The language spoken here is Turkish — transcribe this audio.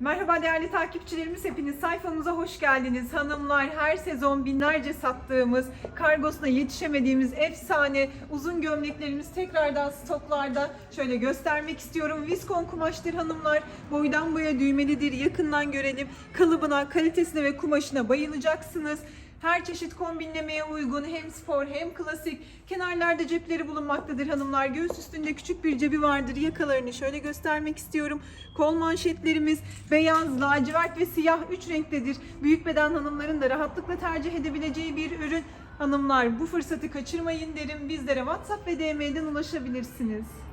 Merhaba değerli takipçilerimiz hepiniz sayfamıza hoş geldiniz. Hanımlar her sezon binlerce sattığımız, kargosuna yetişemediğimiz efsane uzun gömleklerimiz tekrardan stoklarda. Şöyle göstermek istiyorum. Viskon kumaştır hanımlar. Boydan boya düğmelidir. Yakından görelim. Kalıbına, kalitesine ve kumaşına bayılacaksınız. Her çeşit kombinlemeye uygun hem spor hem klasik. Kenarlarda cepleri bulunmaktadır hanımlar. Göğüs üstünde küçük bir cebi vardır. Yakalarını şöyle göstermek istiyorum. Kol manşetlerimiz beyaz, lacivert ve siyah üç renktedir. Büyük beden hanımların da rahatlıkla tercih edebileceği bir ürün. Hanımlar bu fırsatı kaçırmayın derim. Bizlere WhatsApp ve DM'den ulaşabilirsiniz.